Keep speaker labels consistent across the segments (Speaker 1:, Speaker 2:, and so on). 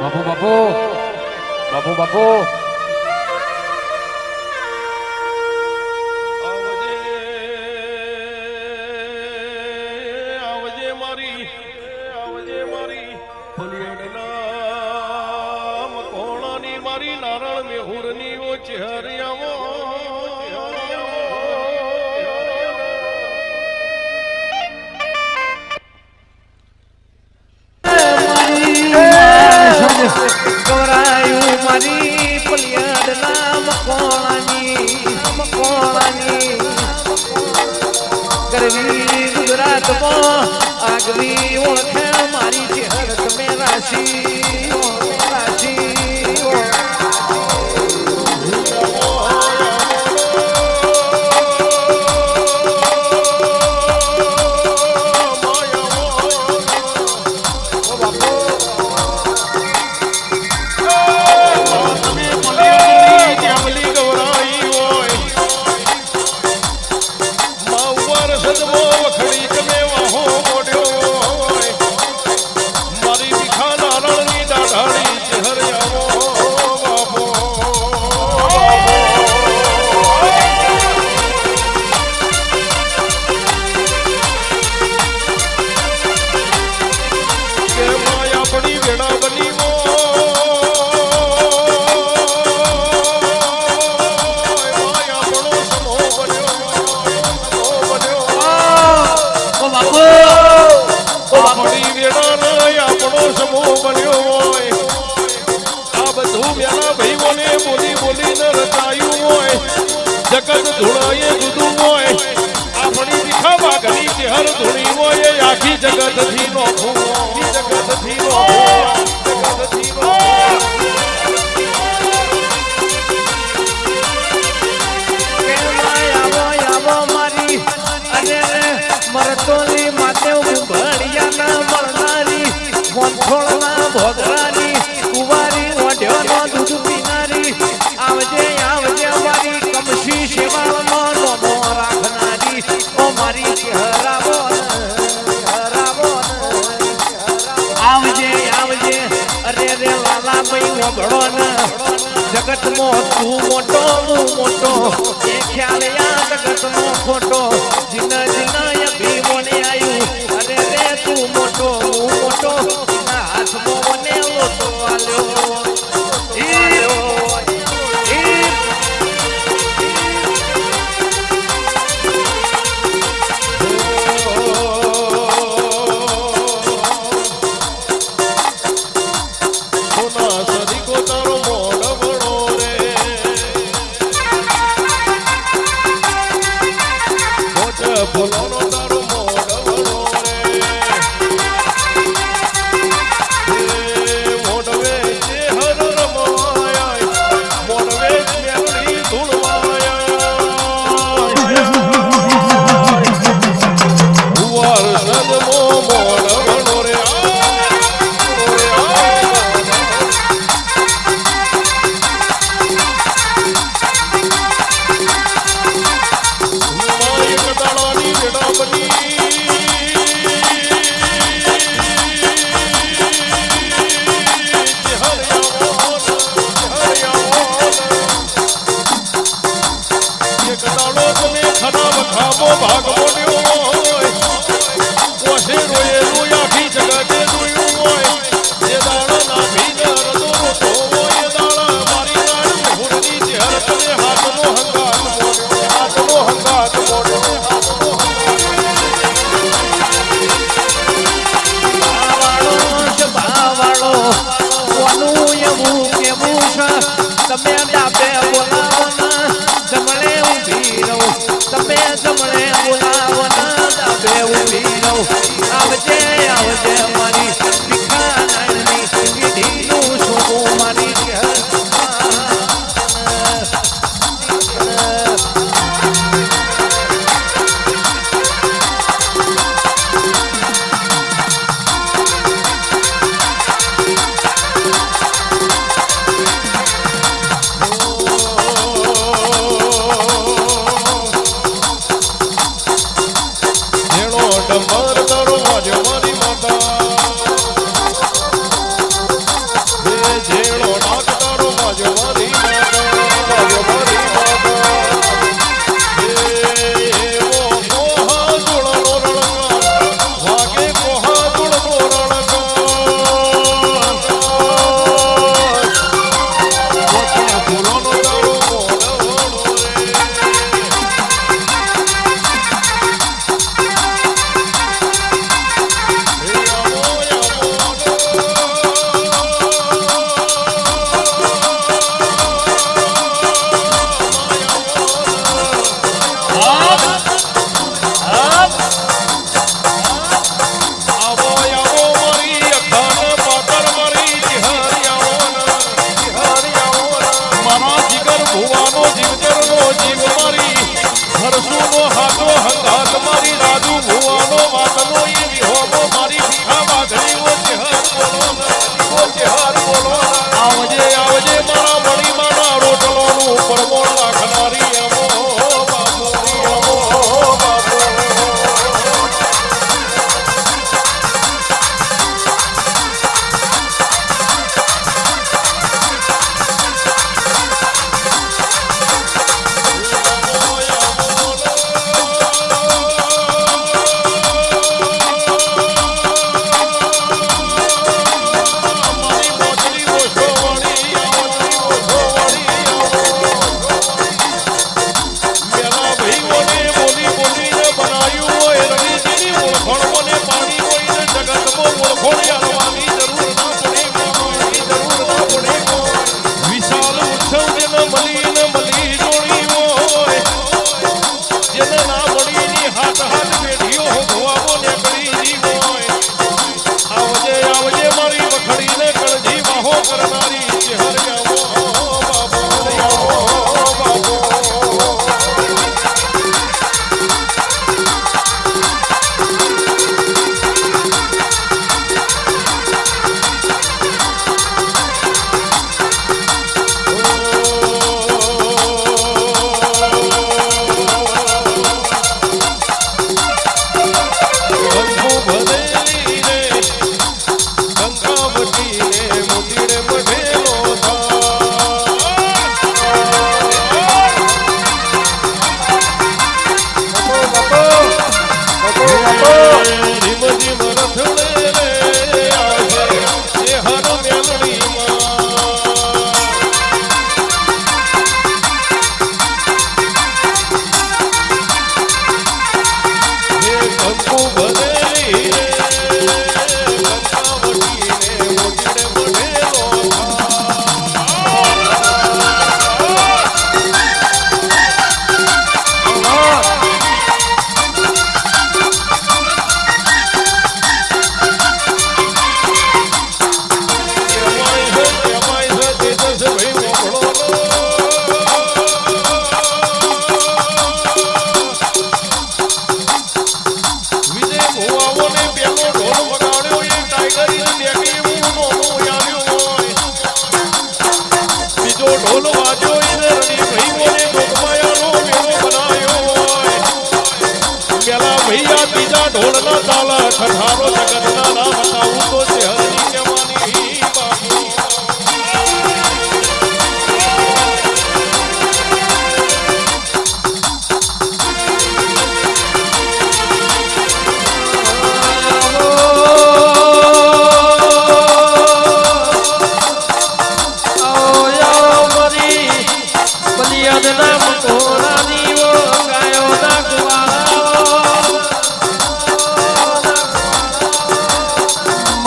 Speaker 1: બાપુ બાપુ. બાપુ બાપુ.
Speaker 2: વરાયું મારી
Speaker 3: પલિયાદ નામ કોણાની કોણાની ગરવી ગુજરાતમાં આગવી ઓળખે મારી ચહેર તમે રાશી. વગરાની કુવારી ઓઢ્યોનો દૂધ પીનારી, આવજે આવજે મારી કમશી સેવાનો નોનો રાખનારી, ઓ મારી હરાવો આવજે આવજે, અરે રે લાલા ભાઈ તું મોટો મોટો, એ ખ્યાલ જગતનો ખોટો, જીન જીન આવ્યું અરે તું મોટો મોટો હાથમાં গো આવજે આવજે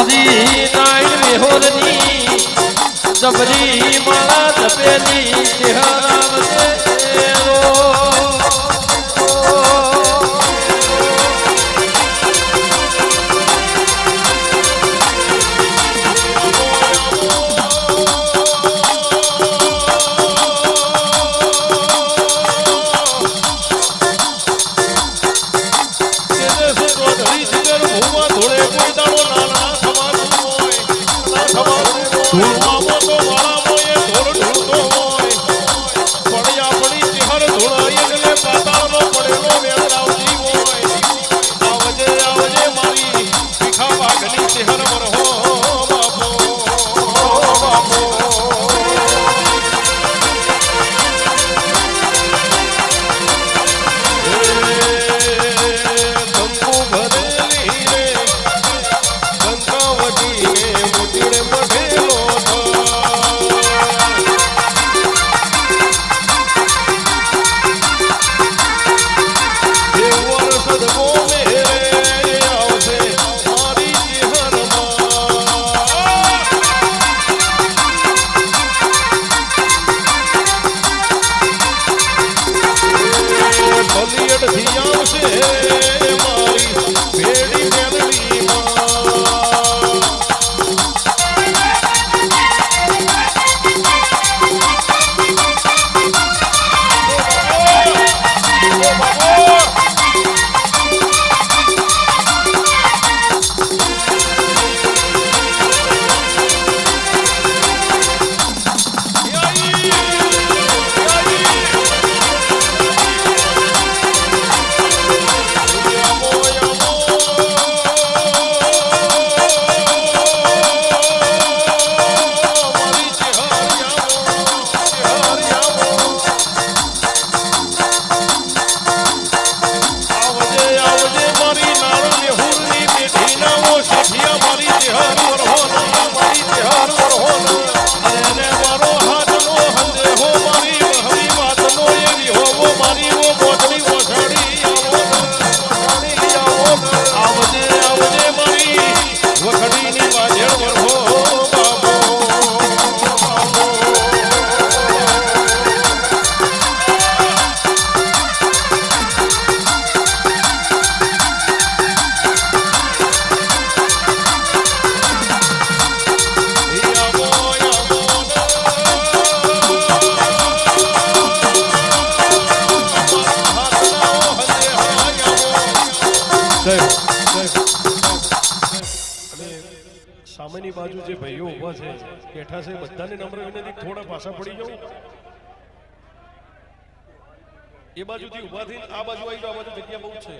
Speaker 3: મારી નાય વિહોરની જબરી માળા જપેલી ચેહરા સામેની બાજુ જે ભાઈઓ ઊભા છે, બેઠા છે, બધાને નમ્ર વિનંતી, થોડા પાછા પડી જાઉં એ બાજુથી ઊભા થઈને, આ બાજુ આવી આ બાજુ જગ્યા બહુ છે.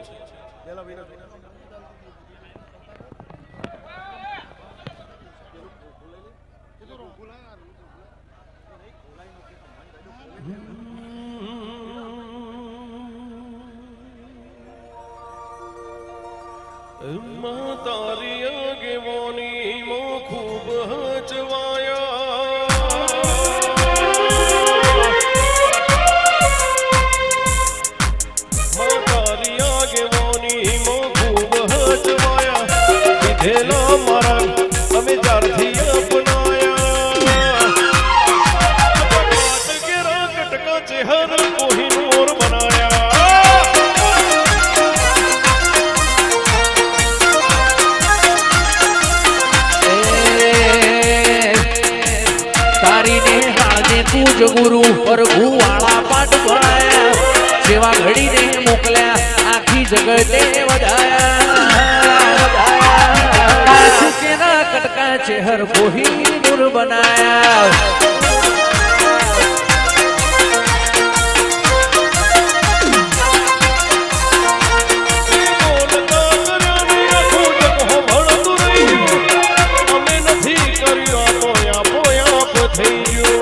Speaker 3: તારી you.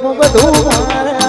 Speaker 3: ભોગવું બધું મારે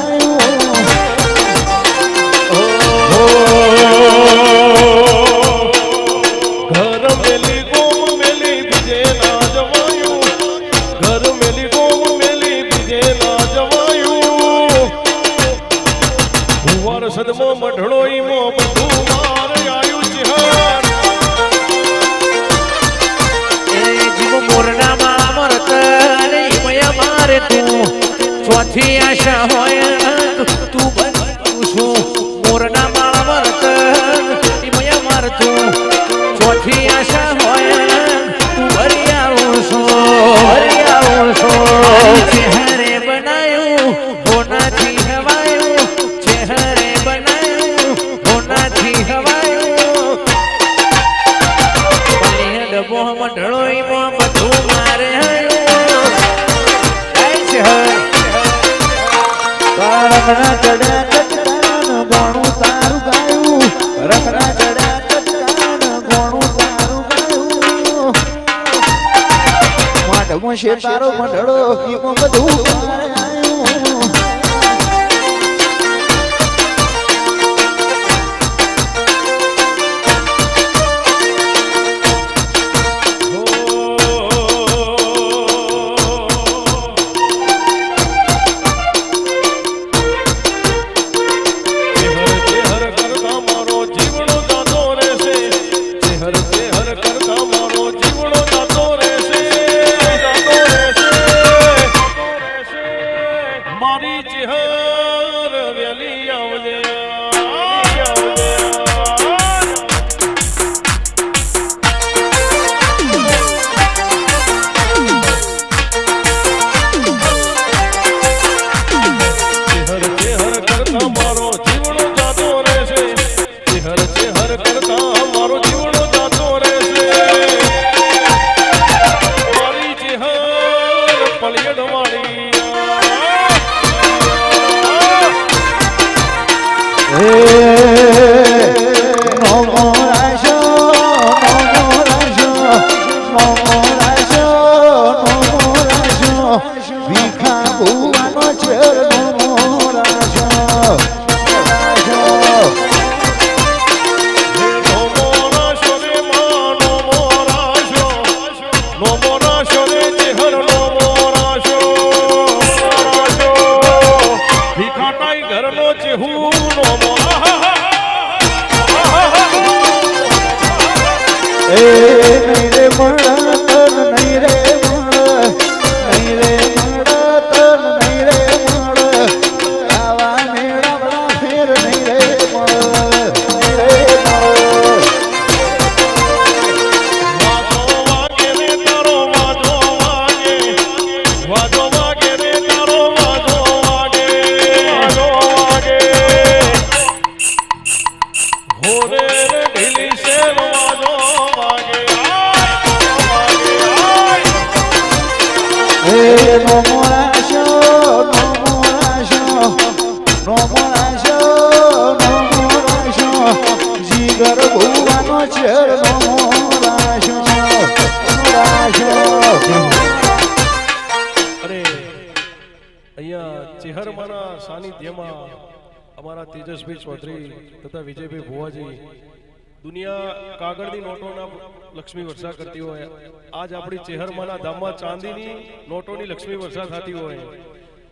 Speaker 2: લક્ષ્મી વર્ષા કરતી હોય. આજ આપણી ચેહરમાના ધામમાં ચાંદીની નોટોની લક્ષ્મી વર્ષા થતી હોય.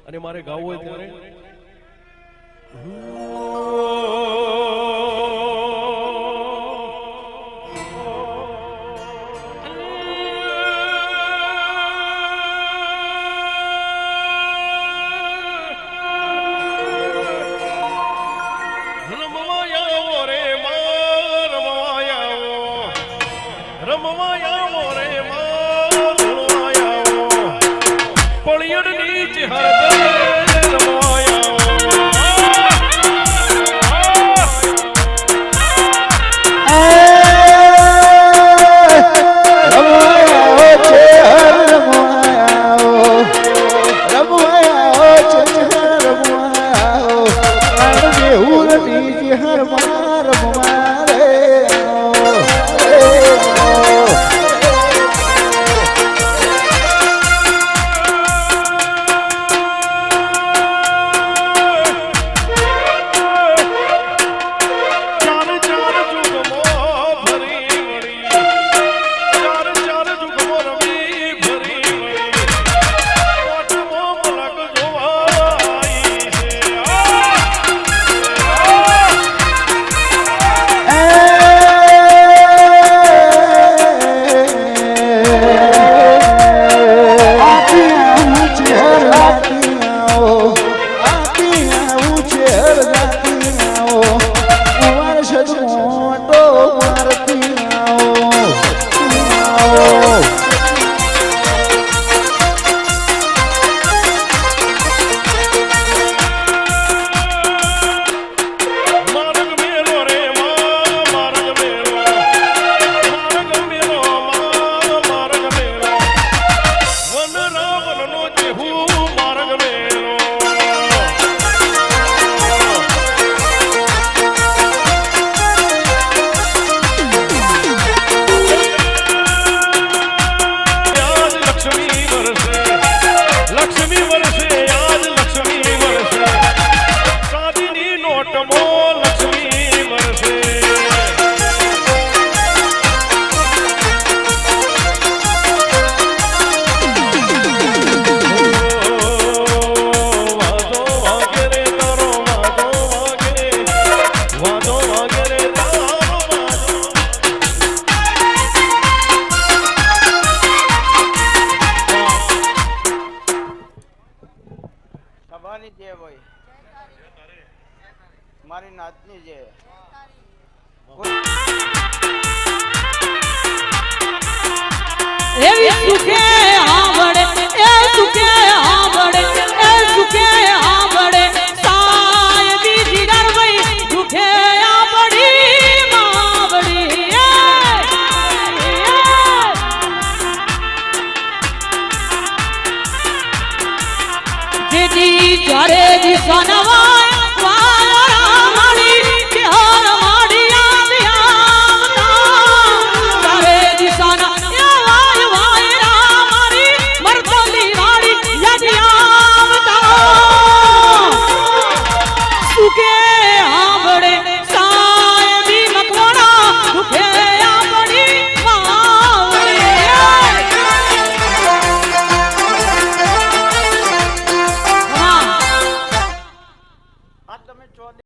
Speaker 2: અને મારે ગાવું હોય ત્યારે?